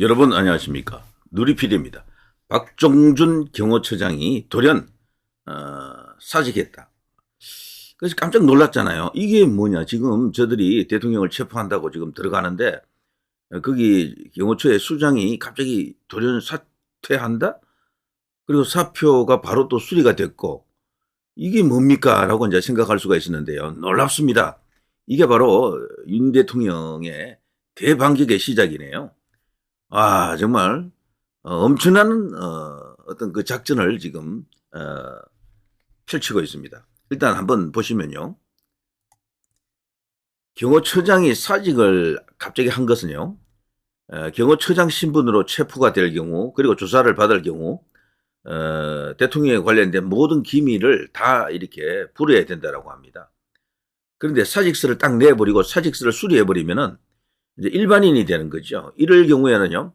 여러분 안녕하십니까 누리필입니다. 박종준 경호처장이 돌연 어, 사직했다. 그래서 깜짝 놀랐잖아요. 이게 뭐냐 지금 저들이 대통령을 체포한다고 지금 들어가는데 어, 거기 경호처의 수장이 갑자기 돌연 사퇴한다? 그리고 사표가 바로 또 수리가 됐고 이게 뭡니까? 라고 이제 생각할 수가 있었는데요. 놀랍습니다. 이게 바로 윤 대통령의 대반격의 시작이네요. 아, 정말, 어, 엄청난, 어, 어떤 그 작전을 지금, 어, 펼치고 있습니다. 일단 한번 보시면요. 경호처장이 사직을 갑자기 한 것은요, 어, 경호처장 신분으로 체포가 될 경우, 그리고 조사를 받을 경우, 어, 대통령에 관련된 모든 기밀을 다 이렇게 불어야 된다라고 합니다. 그런데 사직서를 딱 내버리고 사직서를 수리해버리면은 이제 일반인이 되는 거죠. 이럴 경우에는요,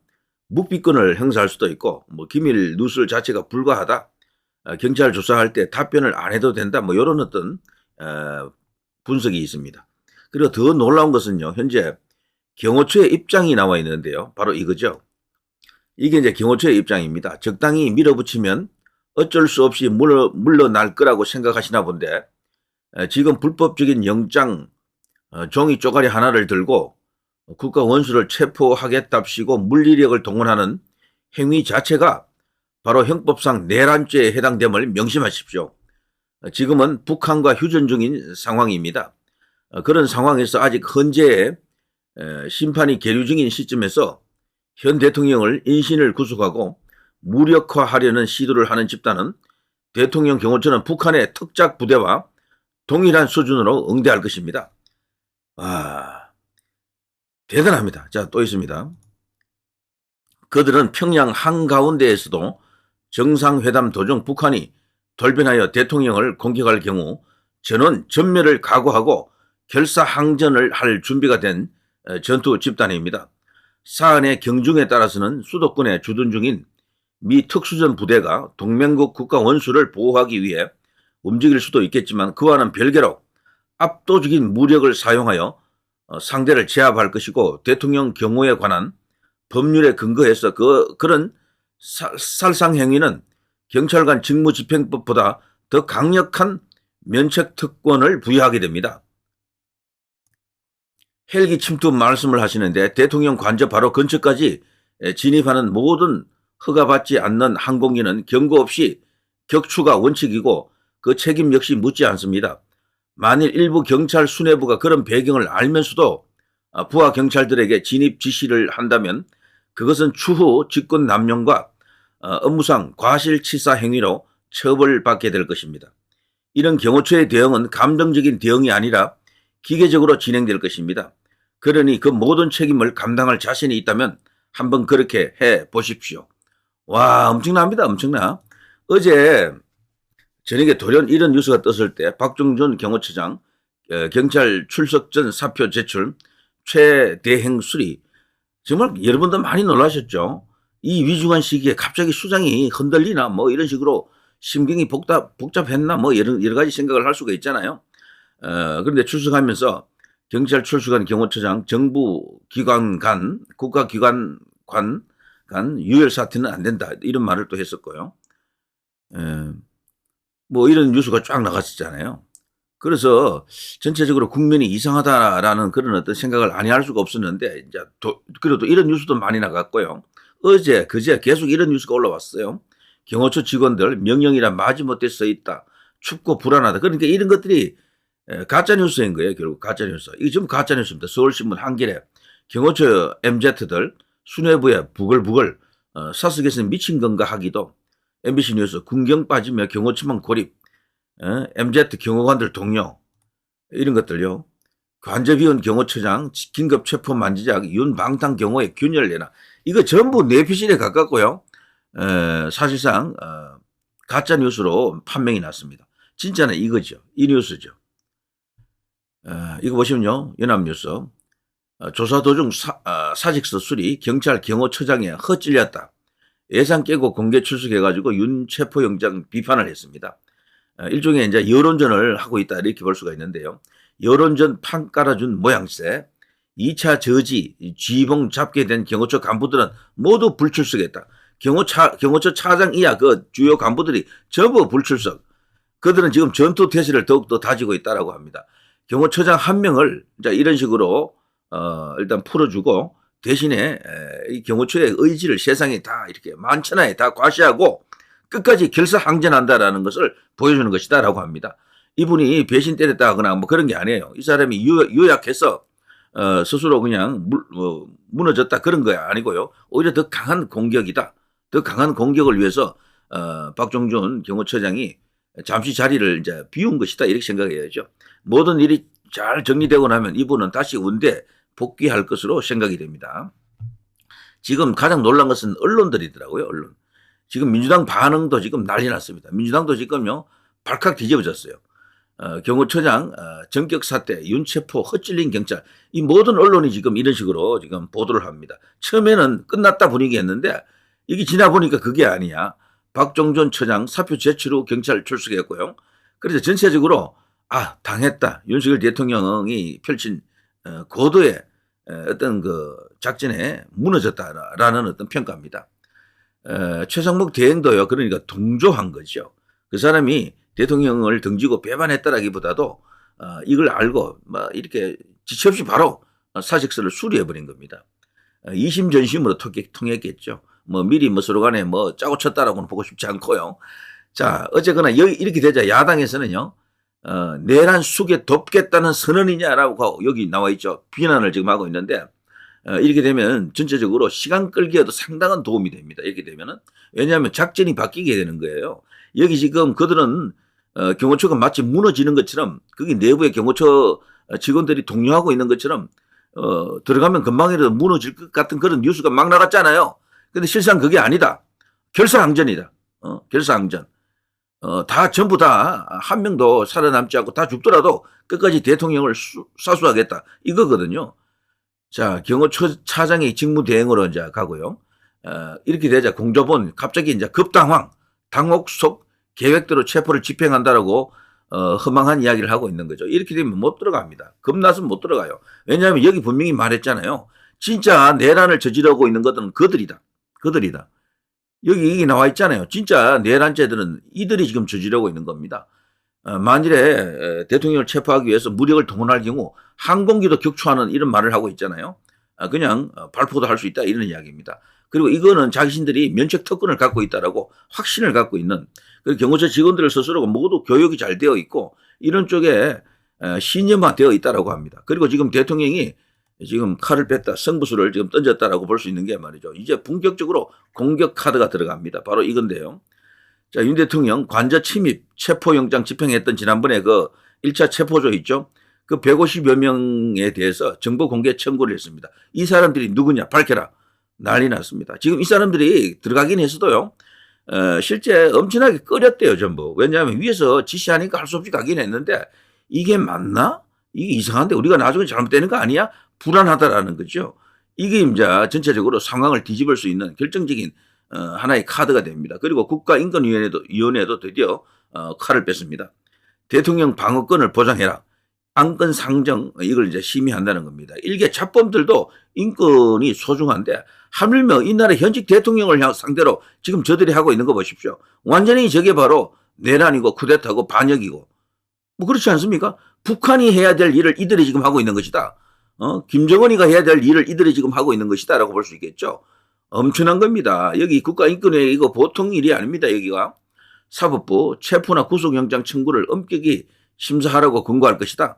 묵비권을 행사할 수도 있고, 뭐 기밀 누설 자체가 불가하다. 어, 경찰 조사할 때 답변을 안 해도 된다. 뭐 이런 어떤 어, 분석이 있습니다. 그리고 더 놀라운 것은요, 현재 경호처의 입장이 나와 있는데요. 바로 이거죠. 이게 이제 경호처의 입장입니다. 적당히 밀어붙이면 어쩔 수 없이 물러, 물러날 거라고 생각하시나 본데, 지금 불법적인 영장 어, 종이 쪼가리 하나를 들고 국가 원수를 체포하겠답시고 물리력을 동원하는 행위 자체가 바로 형법상 내란죄에 해당됨을 명심하십시오. 지금은 북한과 휴전 중인 상황입니다. 그런 상황에서 아직 헌재에 심판이 계류 중인 시점에서 현 대통령을 인신을 구속하고 무력화하려는 시도를 하는 집단은 대통령 경호처는 북한의 특작 부대와 동일한 수준으로 응대할 것입니다. 아, 대단합니다. 자, 또 있습니다. 그들은 평양 한가운데에서도 정상회담 도중 북한이 돌변하여 대통령을 공격할 경우 저는 전멸을 각오하고 결사항전을 할 준비가 된 어, 전투 집단입니다. 사안의 경중에 따라서는 수도권에 주둔 중인 미 특수전 부대가 동맹국 국가 원수를 보호하기 위해 움직일 수도 있겠지만 그와는 별개로 압도적인 무력을 사용하여 어, 상대를 제압할 것이고 대통령 경호에 관한 법률에 근거해서 그, 그런 살상 행위는 경찰관 직무집행법보다 더 강력한 면책 특권을 부여하게 됩니다. 헬기 침투 말씀을 하시는데 대통령 관저 바로 근처까지 진입하는 모든 허가받지 않는 항공기는 경고 없이 격추가 원칙이고 그 책임 역시 묻지 않습니다. 만일 일부 경찰 수뇌부가 그런 배경을 알면서도 아, 부하 경찰들에게 진입 지시를 한다면 그것은 추후 직권 남용과 어, 업무상 과실치사 행위로 처벌받게 될 것입니다. 이런 경호처의 대응은 감정적인 대응이 아니라 기계적으로 진행될 것입니다. 그러니 그 모든 책임을 감당할 자신이 있다면 한번 그렇게 해 보십시오. 와, 엄청납니다. 엄청나. 어제 저녁에 돌연 이런 뉴스가 떴을 때 박종준 경호처장 어, 경찰 출석 전 사표 제출 최대행 수리 정말 여러분들 많이 놀라셨죠. 이 위중한 시기에 갑자기 수장이 흔들리나 뭐 이런 식으로 심경이 복잡, 복잡했나 뭐 여러, 여러 가지 생각을 할 수가 있잖아요. 어, 그런데 출석하면서 경찰 출석한 경호처장 정부 기관 간 국가기관 관, 간 유혈 사태는 안 된다 이런 말을 또 했었고요. 에, 뭐 이런 뉴스가 쫙 나갔었잖아요. 그래서 전체적으로 국민이 이상하다라는 그런 어떤 생각을 아니 할 수가 없었는데 이제 도, 그래도 이런 뉴스도 많이 나갔고요. 어제 그제 계속 이런 뉴스가 올라왔어요. 경호처 직원들 명령이란 마지못해 써 있다. 춥고 불안하다. 그러니까 이런 것들이 가짜 뉴스인 거예요. 결국 가짜 뉴스. 이게 지금 가짜 뉴스입니다. 서울신문 한겨레 경호처 MZ들 수뇌부에 부글부글 어, 사석에서 미친 건가 하기도 MBC 뉴스 군경 빠지며 경호처만 고립, 어? MZ 경호관들 동료 이런 것들요. 관저비원 경호처장 긴급 체포 만지작 윤방탄 경호에 균열 내나 이거 전부 내피실에 가깝고요. 에, 사실상 어, 가짜 뉴스로 판명이 났습니다. 진짜는 이거죠. 이 뉴스죠. 에, 이거 보시면요. 연합뉴스 어, 조사 도중 사, 어, 사직서 수리 경찰 경호처장에 헛찔렸다. 예상 깨고 공개 출석해가지고 윤 체포영장 비판을 했습니다. 어, 일종의 이제 여론전을 하고 있다 이렇게 볼 수가 있는데요. 여론전 판 깔아준 모양새 2차 저지, 쥐봉 잡게 된 경호처 간부들은 모두 불출석했다. 경호차, 경호처 차장 이하 그 주요 간부들이 전부 불출석. 그들은 지금 전투 태세를 더욱더 다지고 있다라고 합니다. 경호처장 한 명을 자 이런 식으로 어, 일단 풀어주고 대신에 에, 이 경호처의 의지를 세상에 다 이렇게 만천하에 다 과시하고 끝까지 결사항전한다라는 것을 보여주는 것이다라고 합니다. 이분이 배신 때렸다거나 뭐 그런 게 아니에요. 이 사람이 유, 요약해서 어, 스스로 그냥 물, 어, 무너졌다 그런 거야 아니고요. 오히려 더 강한 공격이다. 더 강한 공격을 위해서 어, 박종준 경호처장이 잠시 자리를 이제 비운 것이다 이렇게 생각해야죠. 모든 일이 잘 정리되고 나면 이분은 다시 원대 복귀할 것으로 생각이 됩니다. 지금 가장 놀란 것은 언론들이더라고요. 언론. 지금 민주당 반응도 지금 난리 났습니다. 민주당도 지금요 발칵 뒤집어졌어요. 어, 경호처장 어, 전격 사태, 윤체포, 헛찔린 경찰 이 모든 언론이 지금 이런 식으로 지금 보도를 합니다. 처음에는 끝났다 분위기였는데 이게 지나 보니까 그게 아니야. 박종전 처장 사표 제출 후 경찰 출석했고요. 그래서 전체적으로 아 당했다. 윤석열 대통령이 펼친 어, 고도의 어, 어떤 그 작전에 무너졌다라는 어떤 평가입니다. 어, 최상목 대행도요. 그러니까 동조한 거죠. 그 사람이 대통령을 등지고 배반했다라기보다도 어, 이걸 알고 뭐 이렇게 지체 없이 바로 사직서를 수리해 버린 겁니다. 어, 이심전심으로 통했겠죠. 뭐 미리 뭐 서로 간에 뭐 짜고 쳤다라고는 보고 싶지 않고요. 자, 어쨌거나 여기 이렇게 되자 야당에서는요. 어, 내란 속에 돕겠다는 선언이냐라고 여기 나와 있죠. 비난을 지금 하고 있는데 어, 이렇게 되면 전체적으로 시간 끌기에도 상당한 도움이 됩니다. 이렇게 되면은 왜냐하면 작전이 바뀌게 되는 거예요. 여기 지금 그들은 어, 경호처가 마치 무너지는 것처럼 거기 내부의 경호처 직원들이 동요하고 있는 것처럼 어, 들어가면 금방이라도 무너질 것 같은 그런 뉴스가 막 나갔잖아요. 근데 실상 그게 아니다. 결사항전이다. 어, 결사항전. 어, 다 전부 다 한 명도 살아남지 않고 다 죽더라도 끝까지 대통령을 수, 사수하겠다. 이거거든요. 자, 경호처 차장의 직무 대행으로 이제 가고요. 어, 이렇게 되자 공조본 갑자기 이제 급당황, 당혹 속 계획대로 체포를 집행한다라고 어, 허망한 이야기를 하고 있는 거죠. 이렇게 되면 못 들어갑니다. 겁나서 못 들어가요. 왜냐하면 여기 분명히 말했잖아요. 진짜 내란을 저지르고 있는 것들은 그들이다. 그들이다. 여기 이게 나와 있잖아요. 진짜 내란죄들은 이들이 지금 저지르고 있는 겁니다. 어, 만일에 대통령을 체포하기 위해서 무력을 동원할 경우 항공기도 격추하는 이런 말을 하고 있잖아요. 아, 그냥 어, 발포도 할 수 있다 이런 이야기입니다. 그리고 이거는 자신들이 면책 특권을 갖고 있다라고 확신을 갖고 있는 그리고 경호처 직원들 스스로가 모두 교육이 잘 되어 있고 이런 쪽에 신념화 되어 있다라고 합니다. 그리고 지금 대통령이 지금 칼을 뺐다, 성부수를 지금 던졌다라고 볼 수 있는 게 말이죠. 이제 본격적으로 공격 카드가 들어갑니다. 바로 이건데요. 자, 윤 대통령 관저 침입 체포영장 집행했던 지난번에 그 1차 체포조 있죠. 그 150여 명에 대해서 정보 공개 청구를 했습니다. 이 사람들이 누구냐 밝혀라. 난리 났습니다. 지금 이 사람들이 들어가긴 했어도요. 어, 실제 엄청나게 끓였대요, 전부. 왜냐하면 위에서 지시하니까 할 수 없이 가긴 했는데 이게 맞나? 이게 이상한데 우리가 나중에 잘못되는 거 아니야? 불안하다라는 거죠. 이게 이제 전체적으로 상황을 뒤집을 수 있는 결정적인 어, 하나의 카드가 됩니다. 그리고 국가인권위원회도 위원회도 드디어 어, 칼을 뺐습니다. 대통령 방어권을 보장해라. 안건 상정 이걸 이제 심의한다는 겁니다. 일개 자범들도 인권이 소중한데 하물며 이 나라 현직 대통령을 상대로 지금 저들이 하고 있는 거 보십시오. 완전히 저게 바로 내란이고 쿠데타고 반역이고 뭐 그렇지 않습니까? 북한이 해야 될 일을 이들이 지금 하고 있는 것이다. 어? 김정은이가 해야 될 일을 이들이 지금 하고 있는 것이다라고 볼 수 있겠죠. 엄청난 겁니다. 여기 국가인권회 이거 보통 일이 아닙니다. 여기가 사법부 체포나 구속영장 청구를 엄격히 심사하라고 권고할 것이다.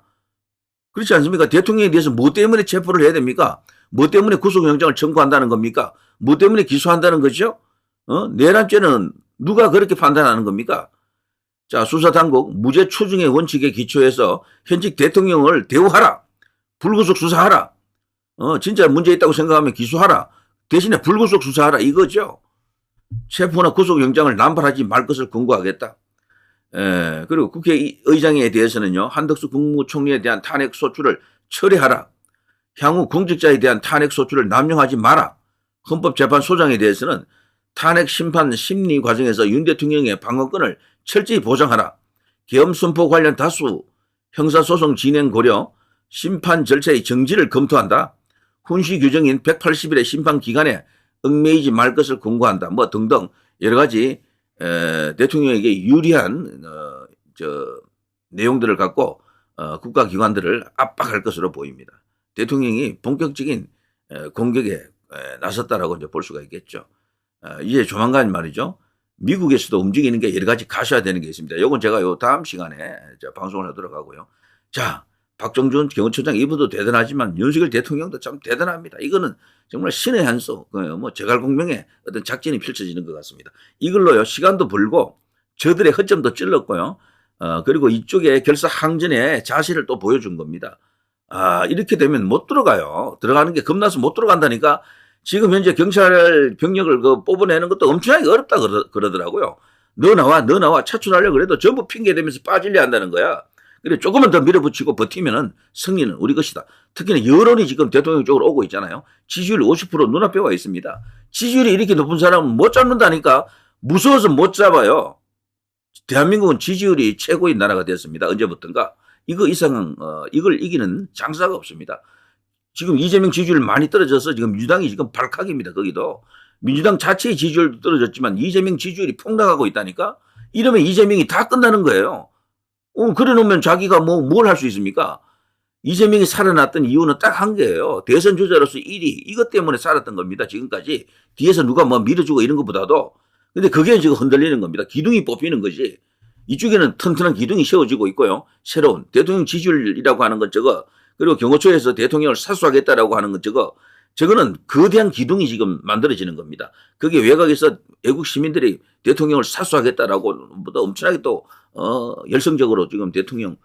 그렇지 않습니까? 대통령에 대해서 뭐 때문에 체포를 해야 됩니까? 뭐 때문에 구속영장을 청구한다는 겁니까? 뭐 때문에 기소한다는 거죠? 어? 내란죄는 누가 그렇게 판단하는 겁니까? 자, 수사당국 무죄 추중의 원칙에 기초해서 현직 대통령을 대우하라. 불구속 수사하라. 어, 진짜 문제 있다고 생각하면 기소하라. 대신에 불구속 수사하라. 이거죠. 체포나 구속영장을 남발하지 말 것을 권고하겠다. 에, 그리고 국회의장에 대해서는요, 한덕수 국무총리에 대한 탄핵 소추를 처리하라. 향후 공직자에 대한 탄핵 소추를 남용하지 마라. 헌법재판소장에 대해서는 탄핵 심판 심리 과정에서 윤 대통령의 방어권을 철저히 보장하라. 계엄 선포 관련 다수 형사소송 진행 고려 심판 절차의 정지를 검토한다. 훈시 규정인 180일의 심판 기간에 얽매이지 말 것을 권고한다. 뭐 등등 여러 가지 에, 대통령에게 유리한 어, 저 내용들을 갖고 어, 국가기관들을 압박할 것으로 보입니다. 대통령이 본격적인 에, 공격에 에, 나섰다라고 이제 볼 수가 있겠죠. 어, 이제 조만간 말이죠. 미국에서도 움직이는 게 여러 가지 가셔야 되는 게 있습니다. 요건 제가 요 다음 시간에 저 방송을 하도록 하고요. 자, 박정준 경호처장 이분도 대단하지만 윤석열 대통령도 참 대단합니다. 이거는 정말 신의 한 수, 그뭐 제갈공명의 어떤 작전이 펼쳐지는 것 같습니다. 이걸로요 시간도 벌고 저들의 허점도 찔렀고요. 어, 그리고 이쪽에 결사 항전에 자신을 또 보여준 겁니다. 아, 이렇게 되면 못 들어가요. 들어가는 게 겁나서 못 들어간다니까 지금 현재 경찰 병력을 그 뽑아내는 것도 엄청나게 어렵다 그러, 그러더라고요. 너 나와, 너 나와 차출하려 그래도 전부 핑계 대면서 빠지려 한다는 거야. 그래, 조금만 더 밀어붙이고 버티면은 승리는 우리 것이다. 특히나 여론이 지금 대통령 쪽으로 오고 있잖아요. 지지율 50% 눈앞에 와 있습니다. 지지율이 이렇게 높은 사람은 못 잡는다니까 무서워서 못 잡아요. 대한민국은 지지율이 최고인 나라가 됐습니다. 언제부턴가. 이거 이상, 어, 이걸 이기는 장사가 없습니다. 지금 이재명 지지율 많이 떨어져서 지금 민주당이 지금 발칵입니다. 거기도. 민주당 자체의 지지율도 떨어졌지만 이재명 지지율이 폭락하고 있다니까? 이러면 이재명이 다 끝나는 거예요. 어, 그래 놓으면 자기가 뭐, 뭘 할 수 있습니까? 이재명이 살아났던 이유는 딱 한 개예요. 대선 주자로서 1위. 이것 때문에 살았던 겁니다. 지금까지. 뒤에서 누가 뭐 밀어주고 이런 것보다도. 근데 그게 지금 흔들리는 겁니다. 기둥이 뽑히는 거지. 이쪽에는 튼튼한 기둥이 세워지고 있고요. 새로운 대통령 지지율이라고 하는 것 저거 그리고 경호처에서 대통령을 사수하겠다라고 하는 것 저거 저거는 거대한 기둥이 지금 만들어지는 겁니다. 그게 외곽에서 외국 시민들이 대통령을 사수하겠다라고 보다 엄청나게 또 어, 열성적으로 지금 대통령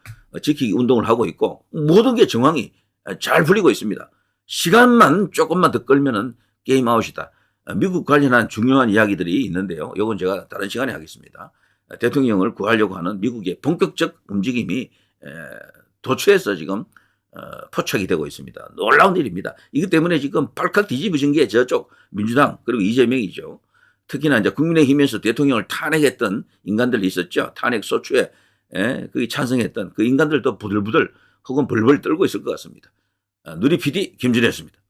지키기 운동을 하고 있고 모든 게 정황이 잘 풀리고 있습니다. 시간만 조금만 더 끌면은 게임 아웃이다. 미국 관련한 중요한 이야기들이 있는데요. 이건 제가 다른 시간에 하겠습니다. 대통령을 구하려고 하는 미국의 본격적 움직임이 에, 도처에서 지금 어, 포착이 되고 있습니다. 놀라운 일입니다. 이것 때문에 지금 발칵 뒤집어진 게 저쪽 민주당 그리고 이재명이죠. 특히나 이제 국민의힘에서 대통령을 탄핵했던 인간들이 있었죠. 탄핵 소추에 에, 거기 찬성했던 그 인간들도 부들부들 혹은 벌벌 떨고 있을 것 같습니다. 아, 누리 PD 김준혜였습니다.